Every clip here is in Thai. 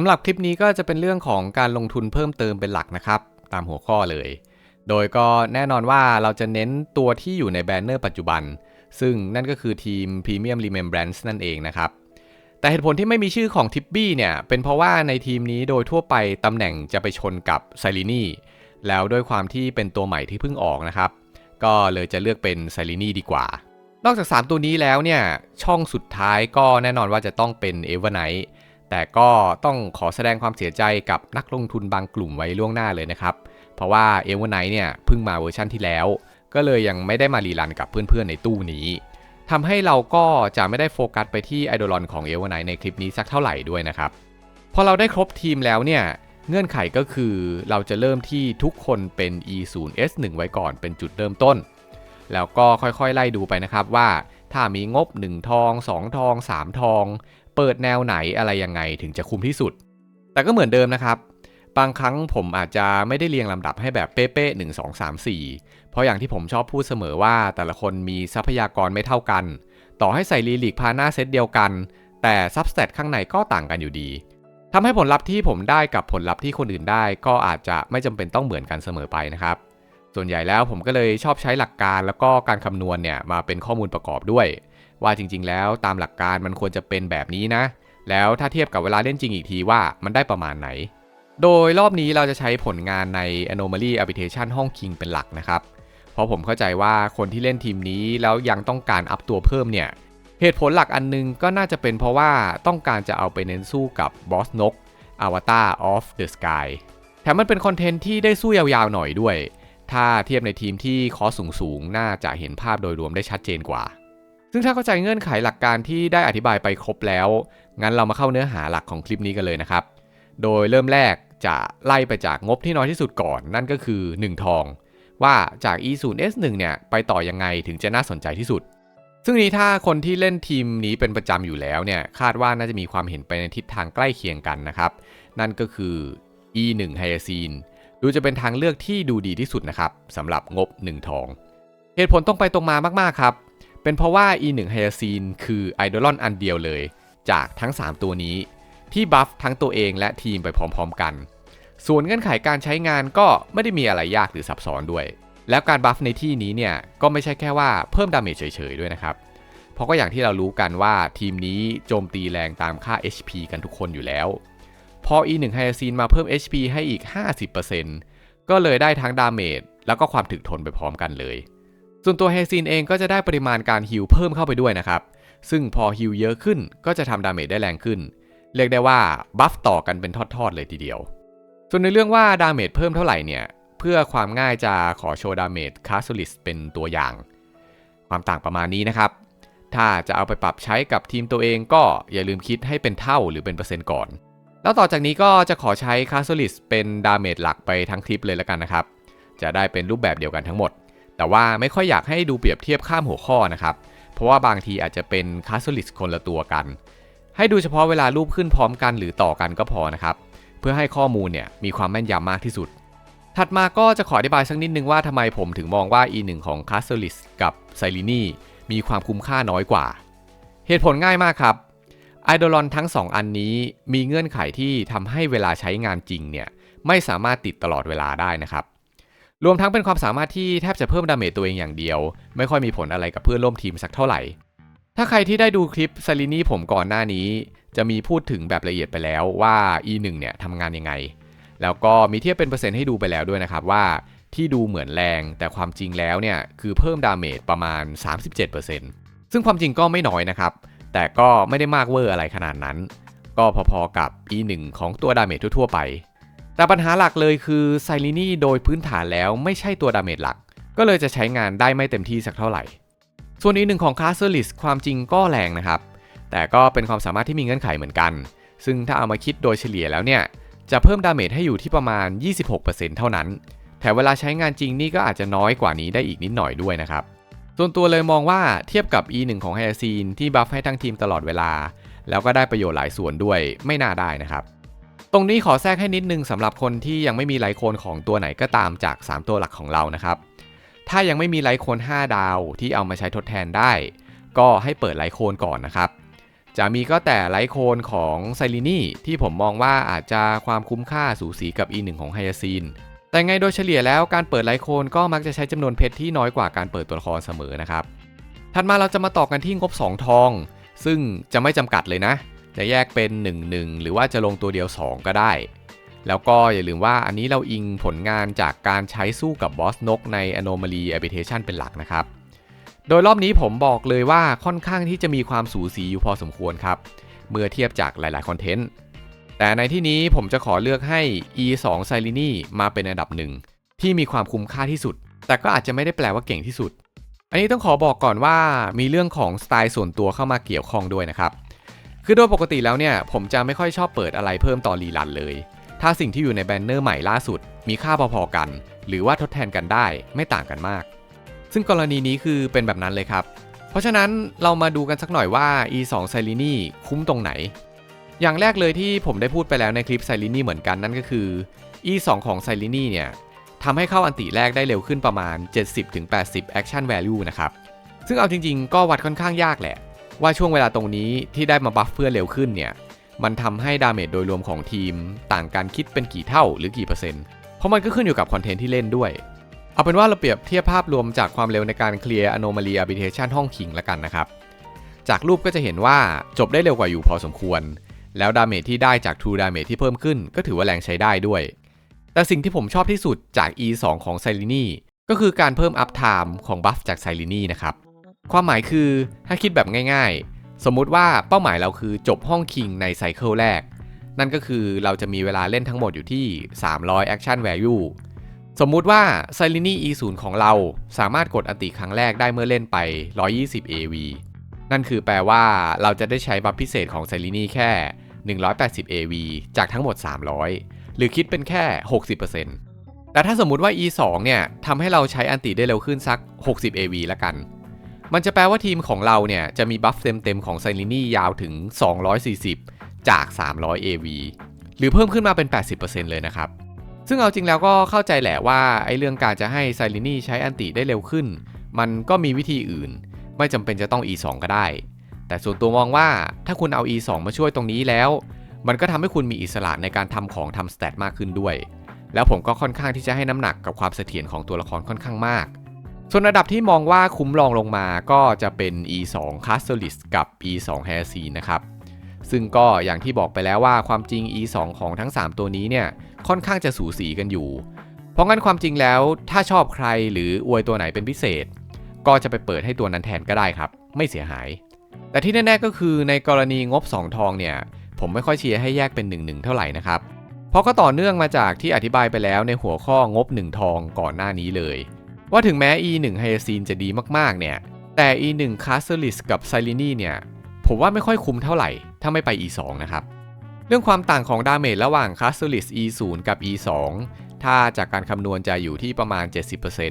สำหรับคลิปนี้ก็จะเป็นเรื่องของการลงทุนเพิ่มเติมเป็นหลักนะครับ ตามหัวข้อเลย โดยก็แน่นอนว่าเราจะเน้นตัวที่อยู่ในแบนเนอร์ปัจจุบัน ซึ่งนั่นก็คือทีม Premium Remembrance นั่นเองนะครับ แต่เหตุผลที่ไม่มีชื่อของทิปบี้เนี่ย เป็นเพราะว่าในทีมนี้โดยทั่วไปตำแหน่งจะไปชนกับไซรินีแล้วด้วยความที่เป็นตัวใหม่ที่เพิ่งออกนะครับ ก็เลยจะเลือกเป็นไซรินีดีกว่า นอกจาก 3 ตัวนี้แล้วเนี่ยช่องสุดท้ายก็แน่นอนว่าจะต้องเป็นเอเวอร์ไนท์ แต่ก็ต้องขอแสดงความเสียใจกับนักลงทุนบางกลุ่มไว้ล่วงหน้าเลยนะครับ เพราะว่าเอเวอร์ไนท์เนี่ยเพิ่งมาเวอร์ชั่นที่แล้ว ก็เลยยังไม่ได้มารีรันกับเพื่อนๆในตู้นี้ทำให้เราก็จะไม่ได้โฟกัสไปที่ไอดอลอนของเอเวอร์ไนท์ในคลิปนี้สักเท่าไหร่ด้วยนะครับ พอเราได้ครบทีมแล้วเนี่ยเงื่อนไขก็คือเราจะเริ่มที่ทุกคนเป็น E0S1 ไว้ก่อนเป็นจุดเริ่มต้น แล้วก็ค่อยๆไล่ดูไปนะครับว่าถ้ามีงบ 1 ทอง 2 ทอง 3 ทอง เปิดแนวไหนอะไรยังไงถึงจะคุ้มที่สุด แต่ก็เหมือนเดิมนะครับ บางครั้งผมอาจจะไม่ได้เรียงลำดับให้แบบเป๊ะๆ1 2 3 4เพราะอย่างที่ผมชอบพูดเสมอว่าแต่ละคนมีทรัพยากรไม่เท่ากัน ต่อให้ใส่ลีลิกพาหน้าเซตเดียวกัน แต่ซับสเตตข้างในก็ต่างกันอยู่ดีทำให้ผลลัพธ์ที่ผมได้กับผลลัพธ์ที่คนอื่นได้ ก็อาจจะไม่จำเป็นต้องเหมือนกันเสมอไปนะครับส่วนใหญ่แล้วผมก็เลยชอบใช้หลักการแล้วก็การคำนวณเนี่ยมาเป็นข้อมูลประกอบด้วย ว่าจริง ๆ แล้วตามหลักการมันควรจะเป็นแบบนี้นะ แล้วถ้าเทียบกับเวลาเล่นจริงอีกทีว่ามันได้ประมาณไหน โดยรอบนี้เราจะใช้ผลงานใน Anomaly Abitation ห้อง King เป็นหลักนะครับ เพราะผมเข้าใจว่าคนที่เล่นทีมนี้แล้วยังต้องการอัพตัวเพิ่มเนี่ยเหตุผลหลักอันนึงก็น่าจะเป็นเพราะว่าต้องการจะเอาไปเน้นสู้กับบอสนก Avatar of the Sky แถมมันเป็นคอนเทนต์ที่ได้สู้ยาวๆหน่อยด้วย ถ้าเทียบในทีมที่คอสสูงๆ น่าจะเห็นภาพโดยรวมได้ชัดเจนกว่า ซึ่งถ้าเข้าใจเงื่อนไขหลักการที่ได้อธิบายไปครบแล้ว งั้นเรามาเข้าเนื้อหาหลักของคลิปนี้กันเลยนะครับ โดยเริ่มแรกจะไล่ไปจากงบที่น้อยที่สุดก่อน นั่นก็คือ 1 ทอง ว่าจาก E0S1 เนี่ยไปต่อยังไงถึงจะน่าสนใจที่สุด ซึ่งนี้ถ้าคนที่เล่นทีมนี้เป็นประจำอยู่แล้วเนี่ยคาดว่าน่าจะมีความเห็นไปในทิศทางใกล้เคียงกันนะครับ นั่นก็คือ E1 ไฮยาซีนดูจะเป็นทางเลือกที่ดูดีที่สุดนะครับสำหรับงบ 1 ทอง เหตุผลตรงไปตรงมามากๆครับ เป็นเพราะว่า E1 ไฮยาซีนคือไอดอลอนอันเดียวเลย จากทั้ง 3 ตัวนี้ ที่บัฟทั้งตัวเองและทีมไปพร้อมๆกัน ส่วนเงื่อนไขการใช้งานก็ไม่ได้มีอะไรยากหรือซับซ้อนด้วย แล้วการบัฟในที่นี้เนี่ยก็ไม่ใช่แค่ว่าเพิ่มดาเมจเฉยๆด้วยนะครับ เพราะก็อย่างที่เรารู้กันว่าทีมนี้โจมตีแรงตามค่า HP กันทุกคนอยู่แล้ว พอ E1 ไฮยาซีนมาเพิ่ม HP ให้อีก 50%ก็เลยได้ทั้งดาเมจแล้วก็ความถึกทนไปพร้อมกันเลย ส่วนตัวไฮซีนเองก็จะได้ปริมาณการฮิลเพิ่มเข้าไปด้วยนะครับ ซึ่งพอฮิลเยอะขึ้นก็จะทำดาเมจได้แรงขึ้น เรียกได้ว่าบัฟต่อกันเป็นทอดๆเลยทีเดียว ส่วนในเรื่องว่าดาเมจเพิ่มเท่าไหร่เนี่ย เพื่อความง่ายจะขอโชว์ดาเมจคาสลิสเป็นตัวอย่าง ความต่างประมาณนี้นะครับ ถ้าจะเอาไปปรับใช้กับทีมตัวเองก็อย่าลืมคิดให้เป็นเท่าหรือเป็นเปอร์เซ็นต์ก่อน แล้วต่อจากนี้ก็จะขอใช้คาสลิสเป็นดาเมจหลักไปทั้งคลิปเลยแล้วกันนะครับ จะได้เป็นรูปแบบเดียวกันทั้งหมด แต่ว่าไม่ค่อยอยากให้ดูเปรียบเทียบข้ามหัวข้อนะครับ เพราะว่าบางทีอาจจะเป็นคาสลิสคนละตัวกัน ให้ดูเฉพาะเวลารูปขึ้นพร้อมกันหรือต่อกันก็พอนะครับ เพื่อให้ข้อมูลเนี่ยมีความแม่นยำมากที่สุด ถัดมาก็จะขออธิบายสักนิดนึงว่าทำไมผมถึงมองว่า E1 ของ c a s t l i s กับ s i l i n i มีความคุ้มค่าน้อยกว่า เหตุผลง่ายมากครับไอดอลอนทั้ง 2 อันนี้มีเงื่อนไขที่ทำให้เวลาใช้งานจริงเนี่ยไม่สามารถติดตลอดเวลาได้นะครับ รวมทั้งเป็นความสามารถที่แทบจะเพิ่มดาเมจตัวเองอย่างเดียว ไม่ค่อยมีผลอะไรกับเพื่อนร่วมทีมสักเท่าไหร่ ถ้าใครที่ได้ดูคลิปซาลินี่ผมก่อนหน้านี้ จะมีพูดถึงแบบละเอียดไปแล้วว่า E1 เนี่ยทำงานยังไง แล้วก็มีเทียบเป็นเปอร์เซ็นต์ให้ดูไปแล้วด้วยนะครับว่าที่ดูเหมือนแรงแต่ความจริงแล้วเนี่ยคือเพิ่มดาเมจประมาณ 37%ซึ่งความจริงก็ไม่น้อยนะครับ แต่ก็ไม่ได้มากเวอร์อะไรขนาดนั้น ก็พอๆกับ E1 ของตัวดาเมจทั่วๆไป แต่ปัญหาหลักเลยคือไซรินี่โดยพื้นฐานแล้วไม่ใช่ตัวดาเมจหลัก ก็เลยจะใช้งานได้ไม่เต็มที่สักเท่าไหร่ ส่วนอีกหนึ่งของคาสเซอร์ลิสความจริงก็แรงนะครับ แต่ก็เป็นความสามารถที่มีเงื่อนไขเหมือนกัน ซึ่งถ้าเอามาคิดโดยเฉลี่ยแล้วเนี่ยจะเพิ่มดาเมจให้อยู่ที่ประมาณ 26%เท่านั้นแถมเวลาใช้งานจริงนี่ก็อาจจะน้อยกว่านี้ได้อีกนิดหน่อยด้วยนะครับ ส่วนตัวเลยมองว่าเทียบกับ E1 ของไฮยาซีนที่บัฟให้ทั้งทีมตลอดเวลา แล้วก็ได้ประโยชน์หลายส่วนด้วยไม่น่าได้นะครับ ตรงนี้ขอแทรกให้นิดนึงสำหรับคนที่ยังไม่มีไลโคนของตัวไหนก็ตามจาก 3 ตัวหลักของเรานะครับ ถ้ายังไม่มีไลโคน5 ดาวที่เอามาใช้ทดแทนได้ ก็ให้เปิดไลโคนก่อนนะครับ จะมีก็แต่ไลท์โคนของไซรินีที่ผมมองว่าอาจจะความคุ้มค่าสูสีกับ E1 ของไฮยาซีน แต่ไงโดยเฉลี่ยแล้วการเปิดไลท์โคนก็มักจะใช้จำนวนเพชรที่น้อยกว่าการเปิดตัวละครเสมอนะครับ ถัดมาเราจะมาต่อกันที่งบ 2 ทอง ซึ่งจะไม่จำกัดเลยนะ จะแยกเป็น 1 1 หรือว่าจะลงตัวเดียว 2 ก็ได้ แล้วก็อย่าลืมว่าอันนี้เราอิงผลงานจากการใช้สู้กับบอสนกใน Anomaly Habitation เป็นหลักนะครับ โดยรอบนี้ผมบอกเลยว่าค่อนข้างที่จะมีความสูสีอยู่พอสมควรครับ เมื่อเทียบจากหลายๆคอนเทนต์ แต่ในที่นี้ผมจะขอเลือกให้ E2 s i l i n i มาเป็นอันดับหนึ่งที่มีความคุ้มค่าที่สุด แต่ก็อาจจะไม่ได้แปลว่าเก่งที่สุด อันนี้ต้องขอบอกก่อนว่ามีเรื่องของสไตล์ส่วนตัวเข้ามาเกี่ยวข้องด้วยนะครับ คือโดยปกติแล้วเนี่ยผมจะไม่ค่อยชอบเปิดอะไรเพิ่มต่อรีลันเลย ถ้าสิ่งที่อยู่ในแบนเนอร์ใหม่ล่าสุด มีค่าพอๆกัน หรือว่าทดแทนกันได้ไม่ต่างกันมาก ซึ่งกรณีนี้คือเป็นแบบนั้นเลยครับ เพราะฉะนั้นเรามาดูกันสักหน่อยว่า E2 s i l i n i คุ้มตรงไหน อย่างแรกเลยที่ผมได้พูดไปแล้วในคลิป s i l i n i เหมือนกันนั่นก็คือ E2 ของ s i l i n i เนี่ยทำให้เข้าอันติแรกได้เร็วขึ้นประมาณ 70-80 action value นะครับซึ่งเอาจริงๆ ก็วัดค่อนข้างยากแหละ ว่าช่วงเวลาตรงนี้ที่ได้มาบัฟเพื่อเร็วขึ้นเนี่ย มันทำให้ดาเมจโดยรวมของทีมต่างกันคิดเป็นกี่เท่าหรือกี่เปอร์เซ็นต์ เพราะมันก็ขึ้นอยู่กับคอนเทนต์ที่เล่นด้วย เอาเป็นว่าเราเปรียบเทียบภาพรวมจากความเร็วในการเคลียร์ Anomaly Habitation ห้องคิงละกันนะครับ จากรูปก็จะเห็นว่าจบได้เร็วกว่าอยู่พอสมควร แล้วดาเมจที่ได้จาก True Damage ที่เพิ่มขึ้น ก็ถือว่าแรงใช้ได้ด้วย แต่สิ่งที่ผมชอบที่สุดจาก E2 ของ s i l i n i ก็คือการเพิ่ม Up Time ของบัฟจาก s i l i n i นะครับ ความหมายคือถ้าคิดแบบง่ายๆ สมมุติว่าเป้าหมายเราคือจบห้องคิงในไซเคิลแรก นั่นก็คือเราจะมีเวลาเล่นทั้งหมดอยู่ที่ 300 Action Value สมมุติว่า s i l i n i E0 ของเราสามารถกดอันติครั้งแรกได้เมื่อเล่นไป 120 AV นั่นคือแปลว่าเราจะได้ใช้บัฟพิเศษของ s i l i n i แค่ 180 AV จากทั้งหมด 300 หรือคิดเป็นแค่ 60%แต่ถ้าสมมุติว่า E2 เนี่ยทำให้เราใช้อันติได้เร็วขึ้นสัก 60 AV ละกัน มันจะแปลว่าทีมของเราเนี่ย จะมีบัฟเต็มๆของ s i l i n i ยาวถึง 240 จาก 300 AV หรือเพิ่มขึ้นมาเป็น 80%เลยนะครับ ซึ่งเอาจริงแล้วก็เข้าใจแหละว่าไอ้เรื่องการจะให้ไซรินี่ใช้อันติได้เร็วขึ้น มันก็มีวิธีอื่น ไม่จำเป็นจะต้อง E2 ก็ได้ แต่ส่วนตัวมองว่าถ้าคุณเอา E2 มาช่วยตรงนี้แล้ว มันก็ทำให้คุณมีอิสระในการทำของทำสเตตมากขึ้นด้วย แล้วผมก็ค่อนข้างที่จะให้น้ำหนักกับความเสถียรของตัวละครค่อนข้างมาก ส่วนระดับที่มองว่าคุ้มรองลงมาก็จะเป็น E2 c a s t l i s กับ E2 h a i r s e นะครับ ซึ่งก็อย่างที่บอกไปแล้วว่าความจริง E2 ของทั้ง 3 ตัวนี้เนี่ยค่อนข้างจะสูสีกันอยู่ เพราะงั้นความจริงแล้วถ้าชอบใครหรืออวยตัวไหนเป็นพิเศษ ก็จะไปเปิดให้ตัวนั้นแทนก็ได้ครับ ไม่เสียหาย แต่ที่แน่ๆก็คือในกรณีงบ 2 ทองเนี่ยผมไม่ค่อยเชียร์ให้แยกเป็น 1 1 เท่าไหร่นะครับ เพราะก็ต่อเนื่องมาจากที่อธิบายไปแล้วในหัวข้องบ 1 ทองก่อนหน้านี้เลย ว่าถึงแม้ E1 h y a c i n จะดีมากๆ เนี่ย แต่ E1 c a s t l i s กับ s i l i n i เนี่ย ผมว่าไม่ค่อยคุ้มเท่าไหร่ ถ้าไม่ไป E2 นะครับ เรื่องความต่างของดาเมจระหว่าง c a s t l i s E0 กับ E2 ถ้าจากการคำนวณจะอยู่ที่ประมาณ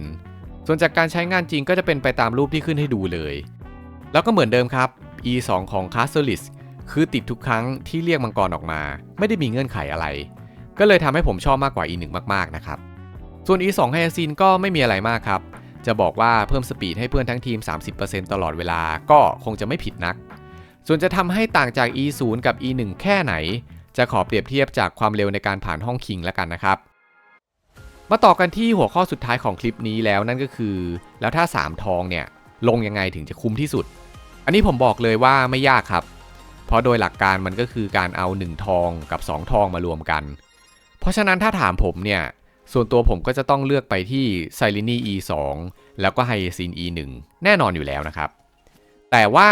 70%ส่วนจากการใช้งานจริงก็จะเป็นไปตามรูปที่ขึ้นให้ดูเลย แล้วก็เหมือนเดิมครับ E2 ของ c a s t l i s คือติดทุกครั้งที่เรียกมังกรออกมา ไม่ได้มีเงื่อนไขอะไร ก็เลยทำให้ผมชอบมากกว่า E1 มากๆนะครับ ส่วน E2 ให้ซีนก็ไม่มีอะไรมากครับ จะบอกว่าเพิ่มสปีดให้เพื่อนทั้งทีม 30%ตลอดเวลาก็คงจะไม่ผิดนัก ส่วนจะทำให้ต่างจาก E0 กับ E1 แค่ไหน จะขอเปรียบเทียบจากความเร็วในการผ่านห้องคิงแล้วกันนะครับ มาต่อกันที่หัวข้อสุดท้ายของคลิปนี้แล้วนั่นก็คือ แล้วถ้า 3 ทองเนี่ยลงยังไงถึงจะคุ้มที่สุด อันนี้ผมบอกเลยว่าไม่ยากครับ เพราะโดยหลักการมันก็คือการเอา 1 ทองกับ 2 ทองมารวมกัน เพราะฉะนั้นถ้าถามผมเนี่ย ส่วนตัวผมก็จะต้องเลือกไปที่ s i l i n i E2 แล้วก็ h y a c i n E1 แน่นอนอยู่แล้วนะครับ แต่ว่า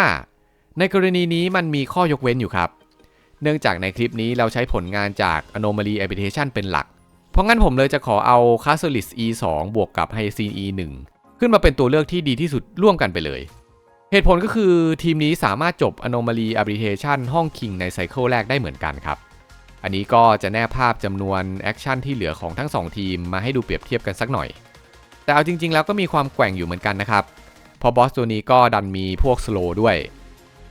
ในกรณีนี้มันมีข้อยกเว้นอยู่ครับ เนื่องจากในคลิปนี้เราใช้ผลงานจาก Anomaly Habitation เป็นหลัก เพราะงั้นผมเลยจะขอเอา c a s t l i s E2 บวกกับ h y a c i n E1 ขึ้นมาเป็นตัวเลือกที่ดีที่สุดร่วมกันไปเลย เหตุผลก็คือทีมนี้สามารถจบ Anomaly Habitation ห้องคิงในไซเคิลแรกได้เหมือนกันครับ อันนี้ก็จะแนบภาพจำนวนแอคชั่นที่เหลือของทั้ง 2 ทีมมาให้ดูเปรียบเทียบกันสักหน่อย แต่เอาจริง ๆ แล้วก็มีความแกว่งอยู่เหมือนกันนะครับเพราะบอสตัวนี้ก็ดันมีพวกสโลด้วย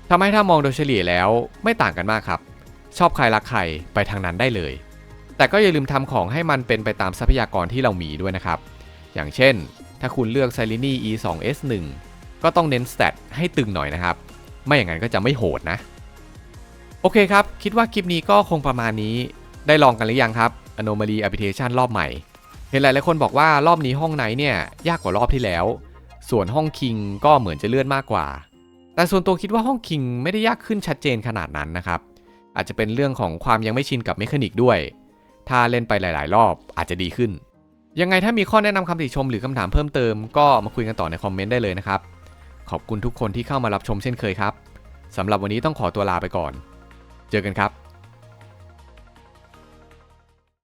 ทำให้ถ้ามองโดยเฉลี่ยแล้วไม่ต่างกันมากครับ ชอบใครรักใครไปทางนั้นได้เลย แต่ก็อย่าลืมทำของให้มันเป็นไปตามทรัพยากรที่เรามีด้วยนะครับ อย่างเช่น ถ้าคุณเลือก s i l i n i E2S1 ก็ต้องเน้นสเตตให้ตึงหน่อยนะครับ ไม่อย่างนั้นก็จะไม่โหดนะ โอเคครับ คิดว่าคลิปนี้ก็คงประมาณนี้ได้ลองกันหรือยังครับ Anomaly Application รอบใหม่ เห็นหลายๆคนบอกว่ารอบนี้ห้องไหนเนี่ยยากกว่ารอบที่แล้ว ส่วนห้องคิงก็เหมือนจะเลื่อนมากกว่า แต่ส่วนตัวคิดว่าห้องคิงไม่ได้ยากขึ้นชัดเจนขนาดนั้นนะครับ อาจจะเป็นเรื่องของความยังไม่ชินกับเมคานิกด้วย ถ้าเล่นไปหลาย ๆ รอบอาจจะดีขึ้น ยังไงถ้ามีข้อแนะนำคำติชมหรือคำถามเพิ่มเติมก็มาคุยกันต่อในคอมเมนต์ได้เลยนะครับ ขอบคุณทุกคนที่เข้ามารับชมเช่นเคยครับสำหรับวันนี้ต้องขอตัวลาไปก่อน เจอกันครับ